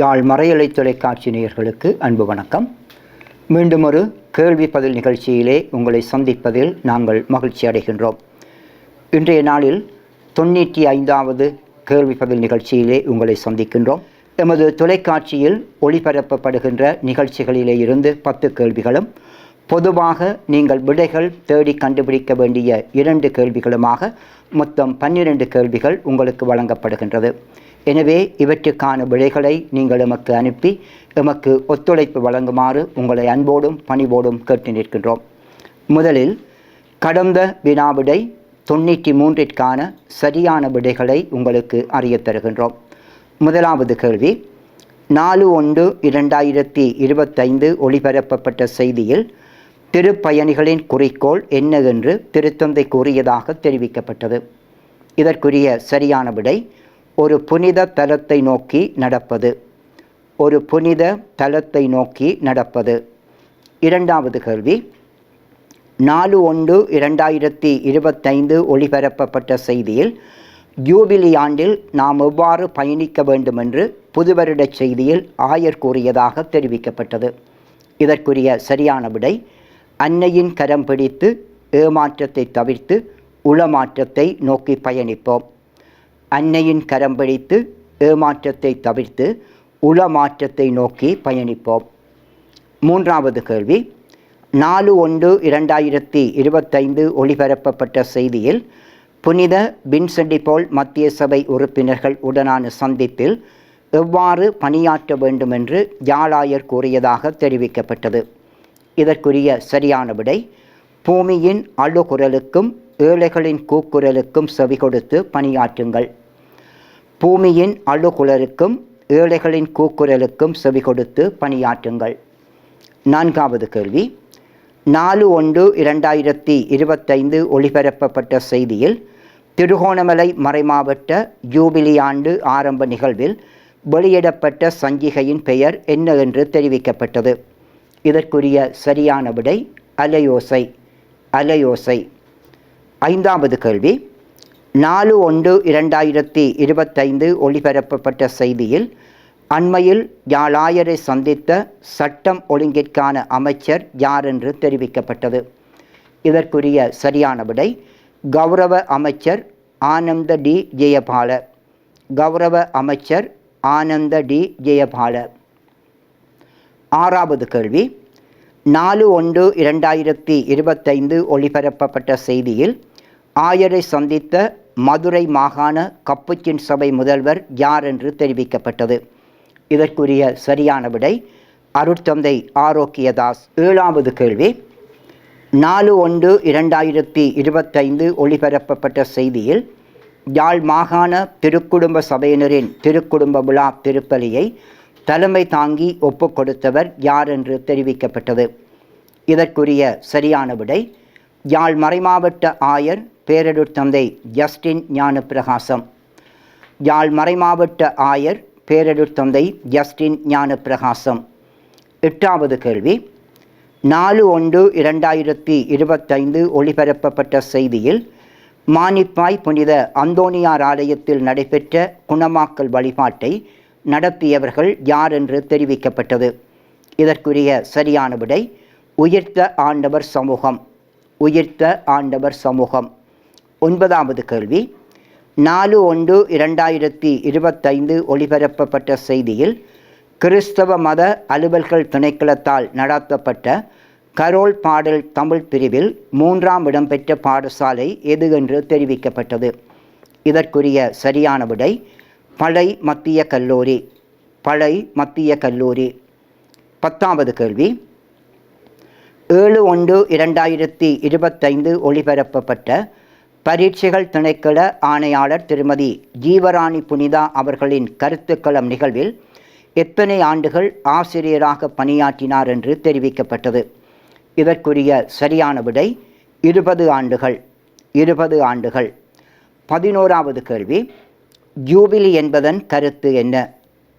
யாழ் மறையலை தொலைக்காட்சி நேயர்களுக்கு அன்பு வணக்கம். மீண்டும் ஒரு கேள்வி பதில் நிகழ்ச்சியிலே உங்களை சந்திப்பதில் நாங்கள் மகிழ்ச்சி அடைகின்றோம். இன்றைய நாளில் தொண்ணூற்றி ஐந்தாவது கேள்வி பதில் நிகழ்ச்சியிலே உங்களை சந்திக்கின்றோம். எமது தொலைக்காட்சியில் ஒளிபரப்பப்படுகின்ற நிகழ்ச்சிகளிலே இருந்து பத்து கேள்விகளும் பொதுவாக நீங்கள் விடைகள் தேடி கண்டுபிடிக்க வேண்டிய இரண்டு கேள்விகளுமாக மொத்தம் பன்னிரண்டு கேள்விகள் உங்களுக்கு வழங்கப்படுகின்றது. எனவே இவற்றுக்கான விடைகளை நீங்கள் எமக்கு அனுப்பி எமக்கு ஒத்துழைப்பு வழங்குமாறு உங்களை அன்போடும் பணிவோடும் கேட்டு நிற்கின்றோம். முதலில் கடந்த வினாவிடை தொண்ணூற்றி மூன்றிற்கான சரியான விடைகளை உங்களுக்கு அறியத் தருகின்றோம். முதலாவது கேள்வி நாலு ஒன்று இரண்டாயிரத்தி இருபத்தைந்து ஒளிபரப்பப்பட்ட செய்தியில் திருப்பயணிகளின் குறிக்கோள் என்ன என்று திருத்தந்தை கூறியதாக தெரிவிக்கப்பட்டது. இதற்குரிய சரியான விடை ஒரு புனித தலத்தை நோக்கி நடப்பது. ஒரு புனித தலத்தை நோக்கி நடப்பது. இரண்டாவது கேள்வி. நாலு ஒன்று இரண்டாயிரத்தி இருபத்தைந்து ஒளிபரப்பப்பட்ட செய்தியில் ஜூபிலி ஆண்டில் நாம் எவ்வாறு பயணிக்க வேண்டும் என்று புதுவருட செய்தியில் ஆயர் கூறியதாக தெரிவிக்கப்பட்டது. இதற்குரிய சரியான விடை அன்னையின் கரம் பிடித்து ஏமாற்றத்தை தவிர்த்து உளமாற்றத்தை நோக்கி பயணிப்போம். அன்னையின் கரம் பிடித்து ஏமாற்றத்தை தவிர்த்து உளமாற்றத்தை நோக்கி பயணிப்போம். மூன்றாவது கேள்வி. நாலு ஒன்று இரண்டாயிரத்தி இருபத்தைந்து ஒளிபரப்பப்பட்ட செய்தியில் புனித வின்சென்டி போல் மத்திய சபை உறுப்பினர்கள் உடனான சந்திப்பில் எவ்வாறு பணியாற்ற வேண்டும் என்று ஜாலாயர் கூறியதாக தெரிவிக்கப்பட்டது. இதற்குரிய சரியான விடை பூமியின் அழுகுரலுக்கும் ஏழைகளின் கூக்குரலுக்கும் செவி கொடுத்து பணியாற்றுங்கள். பூமியின் அழுகுரலுக்கும் ஏழைகளின் கூக்குரலுக்கும் செவி கொடுத்து பணியாற்றுங்கள். நான்காவது கேள்வி. நாலு ஒன்று இரண்டாயிரத்தி இருபத்தைந்து ஒளிபரப்பப்பட்ட செய்தியில் திருகோணமலை மறைமாவட்ட ஜூபிலி ஆண்டு ஆரம்ப நிகழ்வில் வெளியிடப்பட்ட சஞ்சிகையின் பெயர் என்ன என்று தெரிவிக்கப்பட்டது. இதற்குரிய சரியான விடை அலையோசை அலையோசை. ஐந்தாவது கேள்வி. நாலு ஒன்று இரண்டாயிரத்தி இருபத்தைந்து ஒளிபரப்பப்பட்ட செய்தியில் அண்மையில் யாழாயரை சந்தித்த சட்டம் ஒழுங்கிற்கான அமைச்சர் யார் என்று தெரிவிக்கப்பட்டது? இதற்குரிய சரியான விடை கௌரவ அமைச்சர் ஆனந்த டி. ஜெயபால. கௌரவ அமைச்சர் ஆனந்த டி. ஜெயபால. ஆறாவது கேள்வி நாலு ஒன்று இரண்டாயிரத்தி இருபத்தைந்து ஒளிபரப்பப்பட்ட செய்தியில் ஆயரை சந்தித்த மதுரை மாகாண கப்புச்சின் சபை முதல்வர் யார் என்று தெரிவிக்கப்பட்டது. இதற்குரிய சரியான விடை அருட்தந்தை ஆரோக்கியதாஸ் ஏழாவது கேள்வி. நாலு ஒன்று இரண்டாயிரத்தி இருபத்தைந்து ஒளிபரப்பப்பட்ட செய்தியில் யாழ் மாகாண திருக்குடும்ப சபையினரின் திருக்குடும்ப விழா திருப்பலியை தலைமை தாங்கி ஒப்புக் கொடுத்தவர் யார் என்று தெரிவிக்கப்பட்டது. இதற்குரிய சரியான விடை யாழ் மறைமாவட்ட ஆயர் பேரடூர் தந்தை ஜஸ்டின் ஞானப்பிரகாசம். யாழ் மறைமாவட்ட ஆயர் பேரடூர் தந்தை ஜஸ்டின் ஞானப்பிரகாசம். எட்டாவது கேள்வி. நாலு ஒன்று இரண்டாயிரத்தி இருபத்தைந்து ஒளிபரப்பப்பட்ட செய்தியில் மானிப்பாய் புனித அந்தோனியார் ஆலயத்தில் நடைபெற்ற குணமாக்கல் வழிபாட்டை நடத்தியவர்கள் யார் என்று தெரிவிக்கப்பட்டது? இதற்குரிய சரியான விடை உயிர்த்த ஆண்டவர் சமூகம். உயிர்த்த ஆண்டவர் சமூகம். ஒன்பதாவது கேள்வி. நாலு ஒன்று இரண்டாயிரத்தி இருபத்தைந்து ஒளிபரப்பப்பட்ட செய்தியில் கிறிஸ்தவ மத அலுவல்கள் திணைக்களத்தால் நடத்தப்பட்ட கரோல் பாடல் தமிழ் பிரிவில் மூன்றாம் இடம்பெற்ற பாடசாலை எது என்று தெரிவிக்கப்பட்டது. இதற்குரிய சரியான விடை பழை மத்திய கல்லூரி பழை மத்திய கல்லூரி. பத்தாவது கேள்வி. ஏழு ஒன்று இரண்டாயிரத்தி இருபத்தைந்து ஒளிபரப்பப்பட்ட பரீட்சைகள் திணைக்கள ஆணையாளர் திருமதி ஜீவராணி புனிதா அவர்களின் கருத்துக்களம் நிகழ்வில் எத்தனை ஆண்டுகள் ஆசிரியராக பணியாற்றினார் என்று தெரிவிக்கப்பட்டது. இதற்குரிய சரியான விடை இருபது ஆண்டுகள் இருபது ஆண்டுகள். பதினோராவது கேள்வி ஜூபிலி என்பதன் கருத்து என்ன?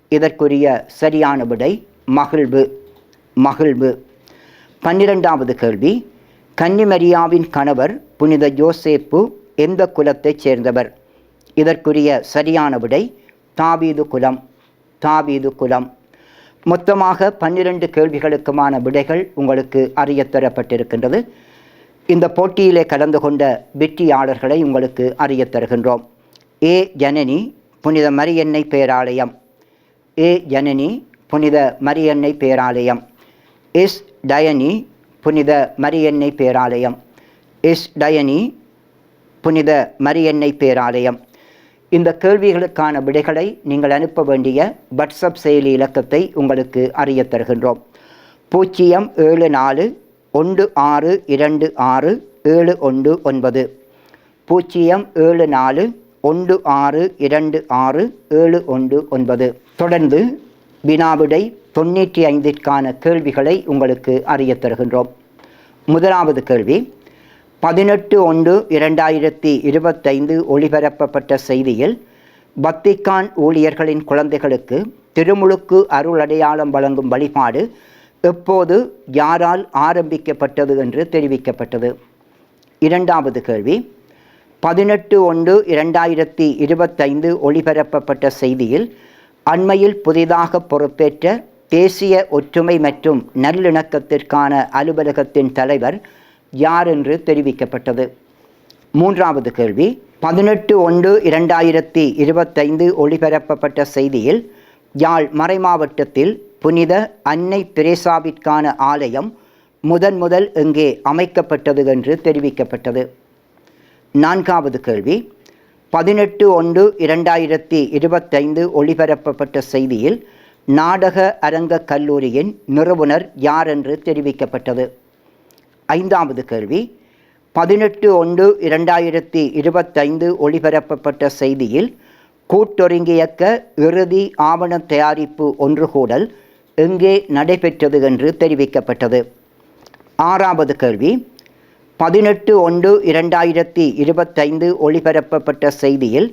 இதற்குரிய சரியான விடை மகிழ்வு மகிழ்வு. பன்னிரெண்டாவது கேள்வி கன்னிமரியாவின் கணவர் புனித ஜோசேப்பு எந்த குலத்தைச் சேர்ந்தவர்? இதற்குரிய சரியான விடை தாவீது குலம் தாவீது குலம். மொத்தமாக பன்னிரண்டு கேள்விகளுக்குமான விடைகள் உங்களுக்கு அறியத்தரப்பட்டிருக்கின்றது இந்த போட்டியிலே கலந்து கொண்ட வெற்றியாளர்களை உங்களுக்கு அறியத்தருகின்றோம் ஏ. ஜனனி புனித மரியன்னை பேராலயம். ஏ. ஜனனி புனித மரியன்னை பேராலயம். எஸ். டயனி புனித மரியன்னை பேராலயம். எஸ். டயனி புனித மரியன்னை பேராலயம். இந்த கேள்விகளுக்கான விடைகளை நீங்கள் அனுப்ப வேண்டிய வாட்ஸ்அப் செயலி இலக்கத்தை உங்களுக்கு அறிய தருகின்றோம். பூஜ்ஜியம் ஏழு நாலு ஒன்று ஆறு இரண்டு ஆறு ஏழு ஒன்று ஒன்பது. பூஜ்ஜியம் ஏழு நாலு ஒன்று ஆறு இரண்டு ஆறு ஏழு ஒன்று ஒன்பது. தொடர்ந்து வினாவிடை தொண்ணூற்றி ஐந்திற்கான கேள்விகளை உங்களுக்கு அறிய தருகின்றோம். முதலாவது கேள்வி பதினெட்டு ஒன்று இரண்டாயிரத்தி இருபத்தைந்து ஒளிபரப்பப்பட்ட செய்தியில் பத்திகான் ஊழியர்களின் குழந்தைகளுக்கு திருமுழுக்கு அருளடையாளம் வழங்கும் வழிபாடு எப்போது யாரால் ஆரம்பிக்கப்பட்டது என்று தெரிவிக்கப்பட்டது. இரண்டாவது கேள்வி பதினெட்டு ஒன்று இரண்டாயிரத்தி இருபத்தைந்து ஒளிபரப்பப்பட்ட செய்தியில் அண்மையில் புதிதாக பொறுப்பேற்ற தேசிய ஒற்றுமை மற்றும் நல்லிணக்கத்திற்கான அலுவலகத்தின் தலைவர் யார் என்று தெரிவிக்கப்பட்டது? மூன்றாவது கேள்வி. பதினெட்டு ஒன்று இரண்டாயிரத்தி இருபத்தைந்து ஒளிபரப்பப்பட்ட செய்தியில் யாழ் மறைமாவட்டத்தில் புனித அன்னை திரேசாவிற்கான ஆலயம் முதன் முதல் எங்கே அமைக்கப்பட்டது என்று தெரிவிக்கப்பட்டது. நான்காவது கேள்வி. பதினெட்டு ஒன்று இரண்டாயிரத்தி இருபத்தைந்து ஒளிபரப்பப்பட்ட செய்தியில் நாடக அரங்க கல்லூரியின் நிறுவனர் யார் என்று தெரிவிக்கப்பட்டது? ஐந்தாவது கேள்வி பதினெட்டு ஒன்று இரண்டாயிரத்தி இருபத்தைந்து ஒளிபரப்பப்பட்ட செய்தியில் கூட்டொருங்கியக்க இறுதி ஆவண தயாரிப்பு ஒன்றுகூடல் எங்கே நடைபெற்றது என்று தெரிவிக்கப்பட்டது. ஆறாவது கேள்வி பதினெட்டு ஒன்று இரண்டாயிரத்தி இருபத்தைந்து ஒளிபரப்பப்பட்ட செய்தியில்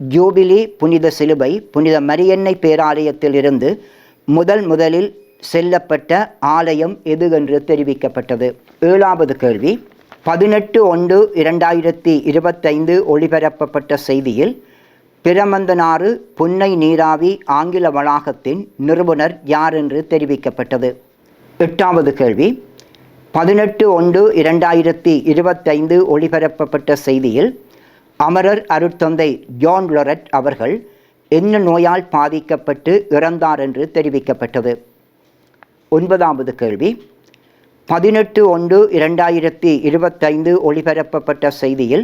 ஜூபிலி புனித சிலுவை புனித மரியன்னை பேராலயத்திலிருந்து முதல் முதலில் செல்லப்பட்ட ஆலயம் எது என்று தெரிவிக்கப்பட்டது. ஏழாவது கேள்வி. பதினெட்டு ஒன்று இரண்டாயிரத்தி இருபத்தைந்து ஒளிபரப்பப்பட்ட செய்தியில் பிரமந்தனாறு புன்னை நீராவி ஆங்கில வளாகத்தின் நிறுவனர் யார் என்று தெரிவிக்கப்பட்டது. எட்டாவது கேள்வி. பதினெட்டு ஒன்று இரண்டாயிரத்தி இருபத்தைந்து ஒளிபரப்பப்பட்ட செய்தியில் அமரர் அருட்தந்தை ஜான் லொரட் அவர்கள் என்ன நோயால் பாதிக்கப்பட்டு இறந்தார் என்று தெரிவிக்கப்பட்டது. ஒன்பதாவது கேள்வி. பதினெட்டு ஒன்று இரண்டாயிரத்தி இருபத்தைந்து ஒளிபரப்பப்பட்ட செய்தியில்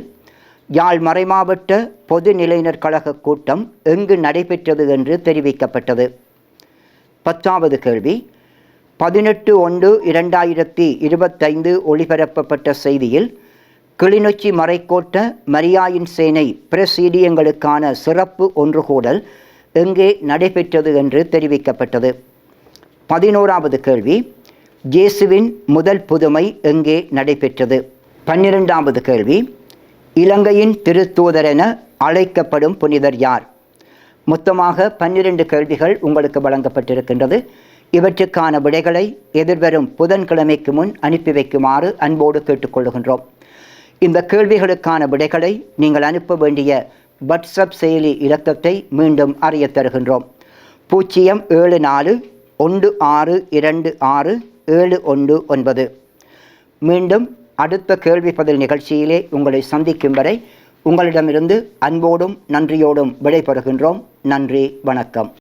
யாழ் மறைமாவட்ட பொது நிலையினர் கழக கூட்டம் எங்கு நடைபெற்றது என்று தெரிவிக்கப்பட்டது. பத்தாவது கேள்வி பதினெட்டு ஒன்று இரண்டாயிரத்தி இருபத்தைந்து ஒளிபரப்பப்பட்ட செய்தியில் கிளிநொச்சி மறைக்கோட்ட மரியாயின் சேனை பிரசீடியங்களுக்கான சிறப்பு ஒன்றுகூடல் எங்கே நடைபெற்றது என்று தெரிவிக்கப்பட்டது. பதினோராவது கேள்வி இயேசுவின் முதல் புதுமை எங்கே நடைபெற்றது? பன்னிரெண்டாவது கேள்வி இலங்கையின் திருத்தூதரென அழைக்கப்படும் புனிதர் யார்? மொத்தமாக பன்னிரண்டு கேள்விகள் உங்களுக்கு வழங்கப்பட்டிருக்கின்றது. இவற்றுக்கான விடைகளை எதிர்வரும் புதன்கிழமைக்கு முன் அனுப்பி வைக்குமாறு அன்போடு கேட்டுக்கொள்கின்றோம் இந்த கேள்விகளுக்கான விடைகளை நீங்கள் அனுப்ப வேண்டிய வாட்ஸ்அப் செயலி இலக்கத்தை மீண்டும் அறிய தருகின்றோம். பூஜ்ஜியம் ஏழு நாலு ஒன்று ஆறு இரண்டு ஆறு ஏழு ஒன்று ஒன்பது. மீண்டும் அடுத்த கேள்வி பதில் நிகழ்ச்சியிலே உங்களை சந்திக்கும் வரை உங்களிடமிருந்து அன்போடும் நன்றியோடும் விடைபெறுகின்றோம். நன்றி வணக்கம்.